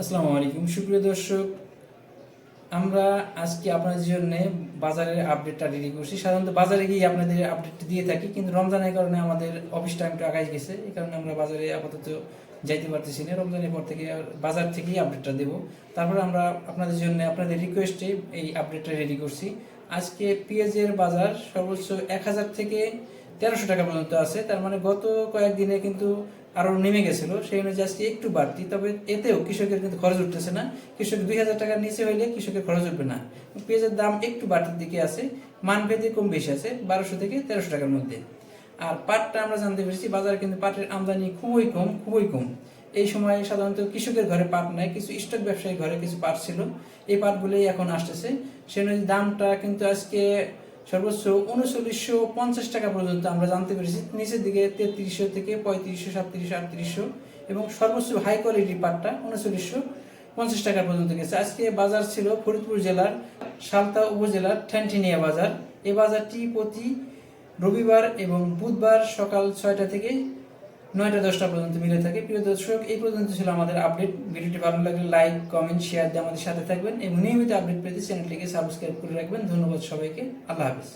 আসসালামু আলাইকুম। সুপ্রিয় দর্শক, আমরা আজকে আপনাদের জন্য বাজারের আপডেটটা রেডি করছি। সাধারণত বাজারে গিয়ে আপনাদের আপডেটটা দিয়ে থাকি, কিন্তু রমজানের কারণে আমাদের অফিস টাইমটা আগাই গেছে। এই কারণে আমরা বাজারে আপাতত যাইতে পারতেছি না। রমজানের পর থেকে বাজার থেকেই আপডেটটা দেব। তারপর আমরা আপনাদের জন্য আপনাদের রিকোয়েস্টে এই আপডেটটা রেডি করছি। আজকে পেঁয়াজের বাজার সর্বোচ্চ এক হাজার থেকে তেরোশো টাকা পর্যন্ত আছে। তার মানে গত কয়েকদিনে কিন্তু আরও নেমে গেছিল। সেই অনুযায়ী আজকে একটু বাড়তি। তবে এতেও কৃষকের কিন্তু খরচ উঠতেছে না। কৃষক দুই হাজার টাকার নিচে হইলে কৃষকের খরচ উঠবে না। পেঁয়াজের দাম একটু বাড়তির দিকে আছে। মানভেদে কম বেশি আছে, বারোশো থেকে তেরোশো টাকার মধ্যে। আর পাটটা আমরা জানতে পেরেছি, বাজারে কিন্তু পাটের আমদানি খুবই কম খুবই কম। এই সময় সাধারণত কৃষকের ঘরে পাট নাই, কিছু স্টক ব্যবসায়ী ঘরে কিছু পাট ছিল। এই পাটগুলোই এখন আসতেছে। সে অনুযায়ী দামটা কিন্তু আজকে সর্বোচ্চ উনচল্লিশশো পঞ্চাশ টাকা পর্যন্ত আমরা জানতে পেরেছি। নিচের দিকে তেত্রিশশো থেকে পঁয়ত্রিশশো, সাতত্রিশশো, আটত্রিশশো এবং সর্বোচ্চ হাই কোয়ালিটির পাটটা উনচল্লিশশো পঞ্চাশ টাকা পর্যন্ত গেছে। আজকে বাজার ছিল ফরিদপুর জেলার সালতা উপজেলার ঠ্যানঠিনিয়া বাজার। এই বাজারটি প্রতি রবিবার এবং বুধবার সকাল ছয়টা থেকে নয়টা দশটা পর্যন্ত মিলে থাকে। প্রিয় দর্শক, এই পর্যন্ত ছিল আমাদের আপডেট। ভিডিওটি ভালো লাগলে লাইক, কমেন্ট শেয়ার দিয়ে আমাদের সাথে থাকবেন এবং নিয়মিত আপডেট পেতে চ্যানেলটিকে সাবস্ক্রাইব করে রাখবেন। ধন্যবাদ সবাইকে। আল্লাহ হাফিজ।